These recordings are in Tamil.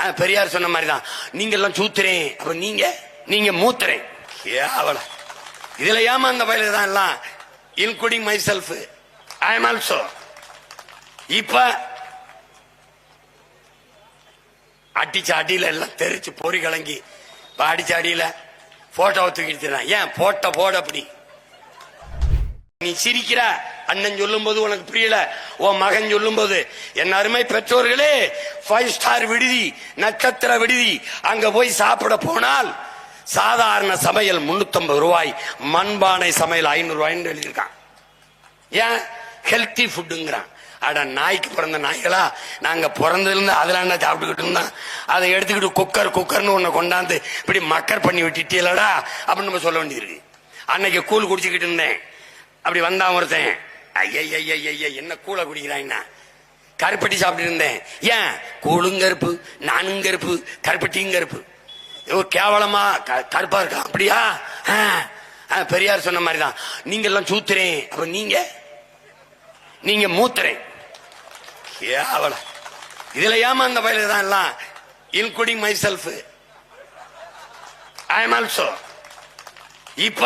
ஆ, பெரியார் சொன்ன மாதிரி தான் நீங்க எல்லாம் சூத்துறேன் அப்ப நீங்க? நீங்க மூத்துறேன் கேவல இதுல ஏமா அந்த பயில தான் எல்லாம் including myself I am also இப்ப அடிச்ச அடியில எல்லாம் தெரிச்சு பொறி கலங்கி இப்ப அடிச்ச அடியில போட்டோவை தூக்கிட்டு ஏன் போட்ட போட அப்படி. நீ சிரிக்கிற? அண்ணன் சொல்லும் போது உனக்கு புரியல. உன் மகன் சொல்லும் போது என் அருமை பெற்றோர்களே ஃபைவ் ஸ்டார் விடுதி நட்சத்திர விடுதி அங்க போய் சாப்பிட போனால் சாதாரண சமையல் 350 ரூபாய் மண்பானை சமையல் ஐநூறு ரூபாய்னு எழுதியிருக்கான். ஏன்? ஹெல்த்தி ஃபுட்டுங்கிறான் அட நாய்க்கு பிறந்த நாய்களா? நாங்க பிறந்திருந்து அதெல்லாம் என்ன சாப்பிட்டுக்கிட்டு இருந்தோம்? அதை எடுத்துக்கிட்டு குக்கர் குக்கர்னு ஒன்று கொண்டாந்து இப்படி மக்கர் பண்ணி விட்டுட்டீங்களடா அப்படின்னு நம்ம சொல்ல வேண்டியிருக்கு. அன்னைக்கு கூழ் குடிச்சுக்கிட்டு இருந்தேன். அப்படி வந்தான் ஒருத்தன் ஐய என்ன கூழ குடிக்கிறான் கருப்பட்டி சாப்பிட்டு இருந்தேன். ஏன்? கூழும் கருப்பு நானும் கருப்பு கருப்பட்டியும் கருப்பு. ஐயோ கேவலமா க- கருப்பா இருக்கான் அப்படியா? ஆ, ஆ, பெரியார் சொன்ன மாதிரி தான் நீங்க எல்லாம் சூத்துறேன் அப்ப நீங்க? நீங்க மூத்துறேன் கேவல இதுல ஏமா அந்த பயில தான் எல்லாம் including myself I am also இப்ப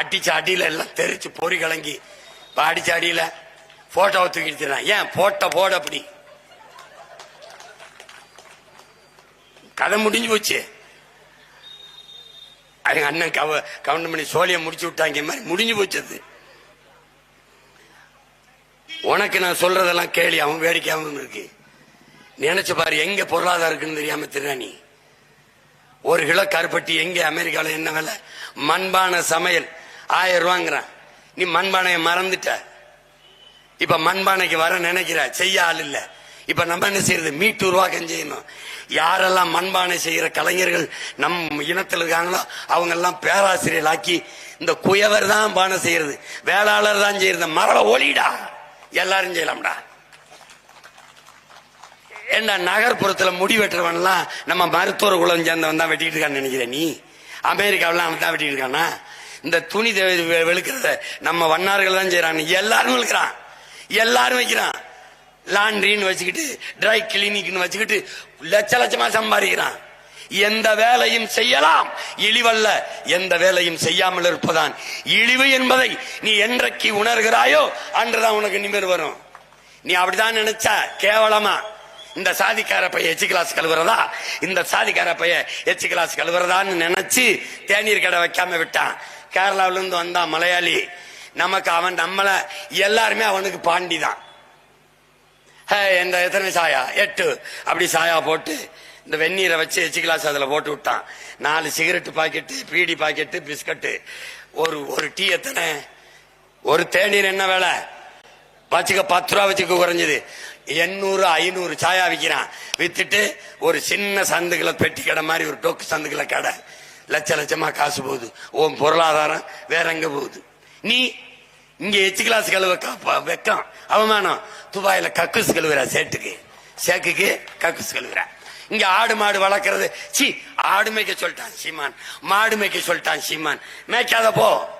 அடிச்ச அடியில எல்லாம் தெரிச்சு பொறி கலங்கி இப்போ அடிச்ச அடியில போட்டோவை தூக்கிட்டு ஏன் போட்ட போட அப்படி. கதை முடிஞ்சு போச்சு. எங்க அண்ணன் கவ கவனம் பண்ணி சோழியை முடிச்சு விட்டாங்க. மாதிரி முடிஞ்சு போச்சு அது. உனக்கு நான் சொல்றதெல்லாம் கேள்வி அவன் வேடிக்கையாகவும் இருக்கு. நினைச்சு பாரு எங்க பொருளாதாரம் இருக்குன்னு தெரியாம திருநாணி ஒரு கிலோ கருப்பட்டி எங்க? அமெரிக்காவில் என்ன வேலை? மண்பானை சமையல். ஆயிரம் ரூபாங்கிறான் நீ மண்பானையை மறந்துட்ட. இப்ப மண்பானைக்கு வர நினைக்கிற செய்ய ஆள் இல்ல. இப்ப நம்ம என்ன செய்யறது? மீட்டு உருவாக்கம் செய்யணும். யாரெல்லாம் மண்பானை செய்யற கலைஞர்கள் நம் இனத்தில் இருக்காங்களோ அவங்க எல்லாம் பேராசிரியர் ஆக்கி இந்த குயவர் தான் பானை செய்யறது. வேளாளர் தான் செய்யறது. மரப ஒளிடா எல்லாரும் செய்யலாம்டா. என்ன நகர்ப்புறத்துல முடி வெட்டுறவன்லாம் நம்ம மருத்துவர் குலம் சேர்ந்தவன் தான் வெட்டிட்டு இருக்கான்னு நினைக்கிறேன் நீ? அமெரிக்காவிலாம் அவன் தான் வெட்டிட்டு இருக்கானா? இந்த துணி வெளுக்கிறத நம்ம வண்ணார்கள் தான் செய்யறாங்க எல்லாரும் வெளுக்கிறான். எல்லாரும் வைக்கிறான். லாண்ட்ரின்னு வச்சுக்கிட்டு ட்ரை கிளினிக்னு வச்சுக்கிட்டு லட்ச லட்சமா சம்பாதிக்கிறான். எந்த வேலையும் செய்யலாம். இழிவல்ல. எந்த வேலையும் செய்யாமல் இருப்பதான். இழிவு என்பதை நீ என்றைக்கு உணர்கிறாயோ அன்றுதான் உனக்கு நிமிர் வரும். நீ அப்படிதான் நினைச்சா கேவலமா. இந்த சாதிக்கார பைய எச்சு கிளாஸ் கழுவுறதா? இந்த சாதிக்கார பைய எச்சு கிளாஸ் கழுவுறதான்னு நினைச்சு தேநீர் கடை வைக்காம விட்டான். கேரளாவிலேருந்து வந்தான் மலையாளி. நமக்கு அவன் நம்மள எல்லாருமே அவனுக்கு பாண்டி தான். ஹே, இந்த எத்தனை சாயா? எட்டு. அப்படி சாயா போட்டு இந்த வெந்நீரை வச்சு எச்சு கிளாஸ் அதில் போட்டு விட்டான். நாலு cigarette packet beedi packet biscuit ஒரு ஒரு டீ எத்தனை? ஒரு தேநீர் என்ன வேலை? வச்சுக்க பத்து ரூபா வச்சுக்க குறைஞ்சது. எண்ணூறு ஐநூறு சாயா விற்கிறான் வித்துட்டு ஒரு சின்ன சந்துகளை பெட்டி கடை மாதிரி ஒரு டொக்கு சந்துக்குள்ள கடை. லட்ச லட்சமா காசு போகுது. உன் பொருளாதாரம் வேற எங்க போகுது. நீ இங்க எச்சு கிளாஸ் கழுவ கப்ப- வெக்கம் அவமானம். துபாயில கக்குஸ் கழுவுற சேட்டுக்கு. சேக்குக்கு கக்குஸ் கழுவுற. இங்க ஆடு மாடு வளர்க்கறது சி ஆடு மேய்க்க சொல்லிட்டான் சீமான். மாடு மேய்க்க சொல்லிட்டான் சீமான். மேய்க்காத போ.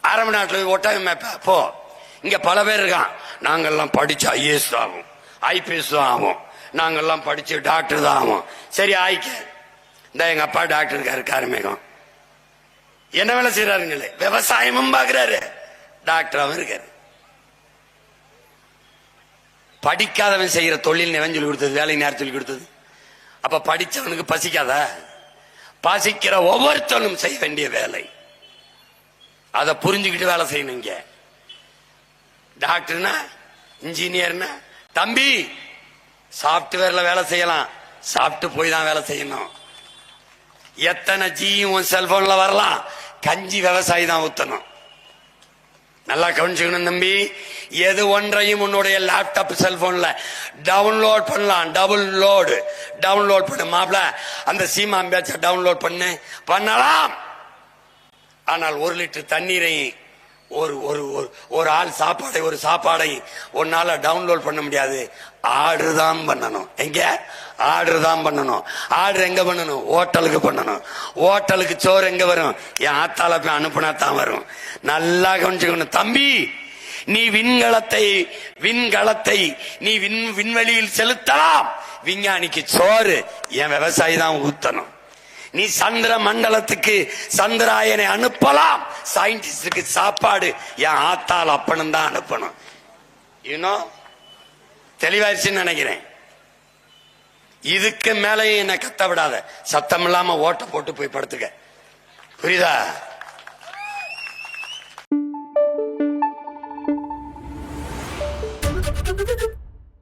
அரபு நாட்டில் போய் ஒட்டகம் மேய்ப்ப போ. இங்க பல பேர் இருக்கான். நாங்கெல்லாம் படிச்சு ஐஏஎஸ் ஆகும். ஐபிஎஸ் ஆகும். நாங்கெல்லாம் படிச்சு டாக்டர் தான் ஆகும். சரி ஆயிக்க இந்த எங்க அப்பா டாக்டர் இருக்காரு காரமேகம். என்ன வேலை செய்யறாருங்களே விவசாயமும் பாக்குறாரு. டாக்டராகவும் இருக்காரு. படிக்காதவன் செய்யற தொழில் எவன் சொல்லி கொடுத்தது? வேலை நேரம் சொல்லி கொடுத்தது? அப்ப படிச்சவனுக்கு பசிக்காதா? பசிக்கிற ஒவ்வொருத்தனும் செய்ய வேண்டிய வேலை. அதை புரிஞ்சுக்கிட்டு வேலை செய்யணும் இங்க. டாக்டர்னா இன்ஜினியர்னா தம்பி சாப்ட்வேர்ல வேலை செய்யலாம். சாப்பிட்டு போய் தான் வேலை செய்யணும். எத்தனை ஜியும் உன் செல்போன்ல வரலாம்? கஞ்சி விவசாயி தான் ஊத்தணும். நல்லா கவனிச்சுக்கணும் தம்பி. எது ஒன்றையும் உன்னுடைய லேப்டாப் செல்போன்ல டவுன்லோட் பண்ணலாம். டபுள் லோடு டவுன்லோட் பண்ணு மாப்ள அந்த சீமா பேச்ச டவுன்லோட் பண்ணு. பண்ணலாம். ஆனால் ஒரு லிட்டர் தண்ணீரை ஒரு ஒரு ஒரு- ஒரு ஆள் சாப்பாடை ஒரு சாப்பாடை ஒன்னால டவுன்லோட் பண்ண முடியாது. ஆர்டர் தான் பண்ணணும். எங்க? ஆர்டர் தான் பண்ணணும். ஆர்டர் எங்க பண்ணணும்? ஹோட்டலுக்கு பண்ணணும். ஹோட்டலுக்கு சோறு எங்க வரும்? என் ஆத்தால போய் அனுப்புனா தான் வரும். நல்லா கவனிச்சுக்கணும். தம்பி நீ விண்கலத்தை விண்கலத்தை நீ விண் விண்வெளியில் செலுத்தலாம். விஞ்ஞானிக்கு சோறு என் விவசாயி தான் ஊத்தணும். நீ சந்திர மண்டலத்துக்கு சந்திராயனை அனுப்பலாம். சயின்டிஸ்டுக்கு சாப்பாடு என் ஆத்தால் அப்பனும் தான் அனுப்பணும். இன்னும் தெளிவாயிருச்சுன்னு நினைக்கிறேன். இதுக்கு மேலேயும் என்னை கத்த விடாத. சத்தம் இல்லாம ஓட்ட போட்டு போய் படுத்துக்க. புரியுதா?